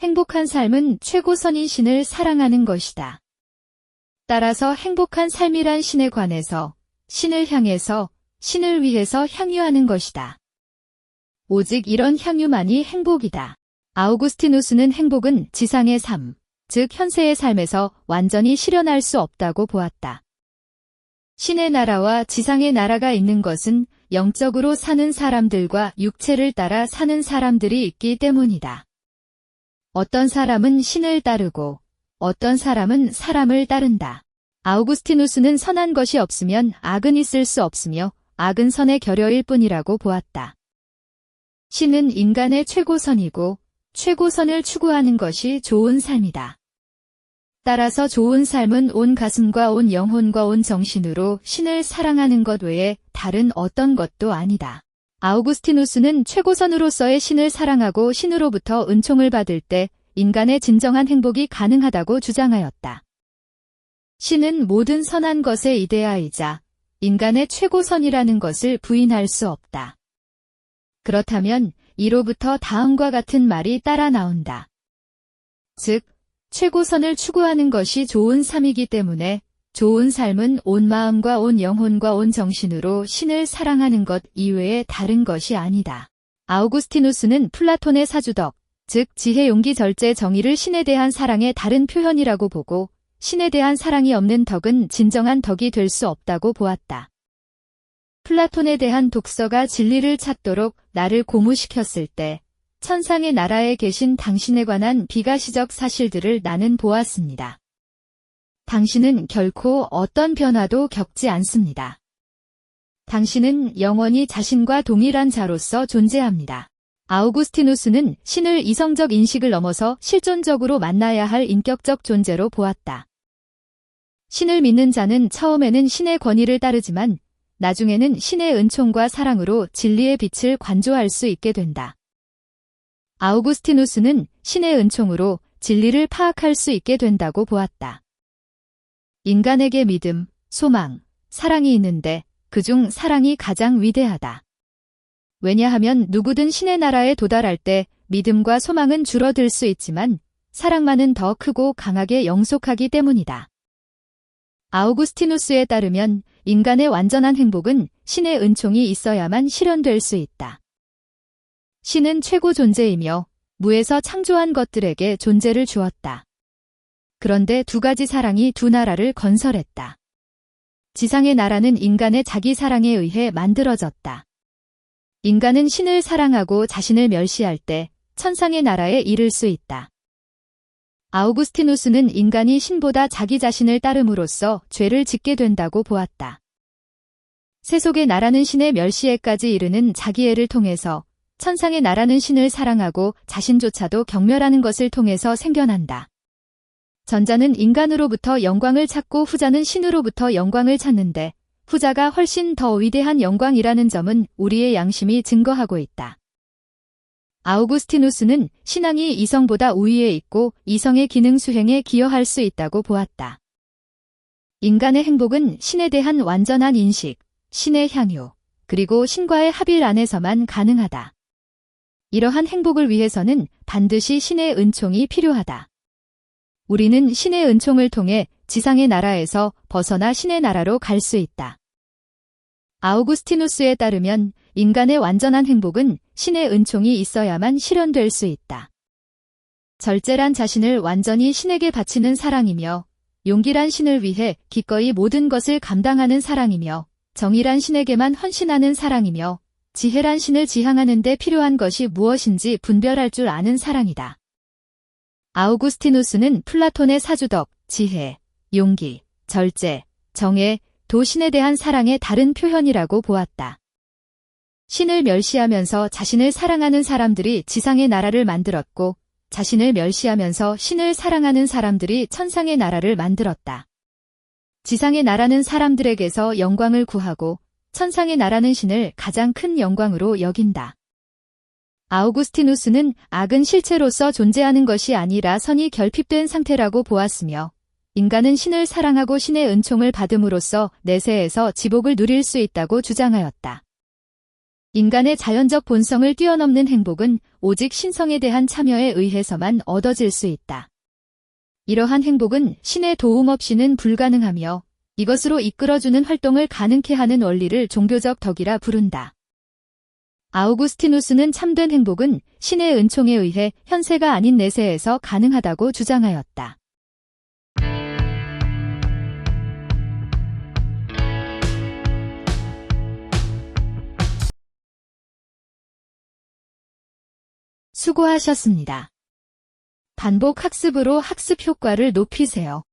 행복한 삶은 최고선인 신을 사랑하는 것이다. 따라서 행복한 삶이란 신에 관해서, 신을 향해서, 신을 위해서 향유하는 것이다. 오직 이런 향유만이 행복이다. 아우구스티누스는 행복은 지상의 삶, 즉 현세의 삶에서 완전히 실현할 수 없다고 보았다. 신의 나라와 지상의 나라가 있는 것은 영적으로 사는 사람들과 육체를 따라 사는 사람들이 있기 때문이다. 어떤 사람은 신을 따르고 어떤 사람은 사람을 따른다. 아우구스티누스는 선한 것이 없으면 악은 있을 수 없으며 악은 선의 결여일 뿐이라고 보았다. 신은 인간의 최고선이고 최고선을 추구하는 것이 좋은 삶이다. 따라서 좋은 삶은 온 가슴과 온 영혼과 온 정신으로 신을 사랑하는 것 외에 다른 어떤 것도 아니다. 아우구스티누스는 최고선으로서의 신을 사랑하고 신으로부터 은총을 받을 때 인간의 진정한 행복이 가능하다고 주장하였다. 신은 모든 선한 것의 이데아이자 인간의 최고선이라는 것을 부인할 수 없다. 그렇다면 이로부터 다음과 같은 말이 따라 나온다. 즉, 최고선을 추구하는 것이 좋은 삶이기 때문에 좋은 삶은 온 마음과 온 영혼과 온 정신으로 신을 사랑하는 것 이외에 다른 것이 아니다. 아우구스티누스는 플라톤의 사주덕, 즉 지혜 용기 절제 정의를 신에 대한 사랑의 다른 표현이라고 보고 신에 대한 사랑이 없는 덕은 진정한 덕이 될 수 없다고 보았다. 플라톤에 대한 독서가 진리를 찾도록 나를 고무시켰을 때 천상의 나라에 계신 당신에 관한 비가시적 사실들을 나는 보았습니다. 당신은 결코 어떤 변화도 겪지 않습니다. 당신은 영원히 자신과 동일한 자로서 존재합니다. 아우구스티누스는 신을 이성적 인식을 넘어서 실존적으로 만나야 할 인격적 존재로 보았다. 신을 믿는 자는 처음에는 신의 권위를 따르지만 나중에는 신의 은총과 사랑으로 진리의 빛을 관조할 수 있게 된다. 아우구스티누스는 신의 은총으로 진리를 파악할 수 있게 된다고 보았다. 인간에게 믿음, 소망, 사랑이 있는데 그중 사랑이 가장 위대하다. 왜냐하면 누구든 신의 나라에 도달할 때 믿음과 소망은 줄어들 수 있지만 사랑만은 더 크고 강하게 영속하기 때문이다. 아우구스티누스에 따르면 인간의 완전한 행복은 신의 은총이 있어야만 실현될 수 있다. 신은 최고 존재이며 무에서 창조한 것들에게 존재를 주었다. 그런데 두 가지 사랑이 두 나라를 건설했다. 지상의 나라는 인간의 자기 사랑에 의해 만들어졌다. 인간은 신을 사랑하고 자신을 멸시할 때 천상의 나라에 이를 수 있다. 아우구스티누스는 인간이 신보다 자기 자신을 따름으로써 죄를 짓게 된다고 보았다. 세속의 나라는 신의 멸시에까지 이르는 자기애를 통해서 천상의 나라는 신을 사랑하고 자신조차도 경멸하는 것을 통해서 생겨난다. 전자는 인간으로부터 영광을 찾고 후자는 신으로부터 영광을 찾는데 후자가 훨씬 더 위대한 영광이라는 점은 우리의 양심이 증거하고 있다. 아우구스티누스는 신앙이 이성보다 우위에 있고 이성의 기능 수행에 기여할 수 있다고 보았다. 인간의 행복은 신에 대한 완전한 인식, 신의 향유, 그리고 신과의 합일 안에서만 가능하다. 이러한 행복을 위해서는 반드시 신의 은총이 필요하다. 우리는 신의 은총을 통해 지상의 나라에서 벗어나 신의 나라로 갈 수 있다. 아우구스티누스에 따르면 인간의 완전한 행복은 신의 은총이 있어야만 실현될 수 있다. 절제란 자신을 완전히 신에게 바치는 사랑이며 용기란 신을 위해 기꺼이 모든 것을 감당하는 사랑이며 정의란 신에게만 헌신하는 사랑이며 지혜란 신을 지향하는 데 필요한 것이 무엇인지 분별할 줄 아는 사랑이다. 아우구스티누스는 플라톤의 사주덕, 지혜, 용기, 절제, 정의, 도신에 대한 사랑의 다른 표현이라고 보았다. 신을 멸시하면서 자신을 사랑하는 사람들이 지상의 나라를 만들었고 자신을 멸시하면서 신을 사랑하는 사람들이 천상의 나라를 만들었다. 지상의 나라는 사람들에게서 영광을 구하고 천상의 나라는 신을 가장 큰 영광으로 여긴다. 아우구스티누스는 악은 실체로서 존재하는 것이 아니라 선이 결핍된 상태라고 보았으며 인간은 신을 사랑하고 신의 은총을 받음으로써 내세에서 지복을 누릴 수 있다고 주장하였다. 인간의 자연적 본성을 뛰어넘는 행복은 오직 신성에 대한 참여에 의해서만 얻어질 수 있다. 이러한 행복은 신의 도움 없이는 불가능하며 이것으로 이끌어주는 활동을 가능케 하는 원리를 종교적 덕이라 부른다. 아우구스티누스는 참된 행복은 신의 은총에 의해 현세가 아닌 내세에서 가능하다고 주장하였다. 수고하셨습니다. 반복 학습으로 학습 효과를 높이세요.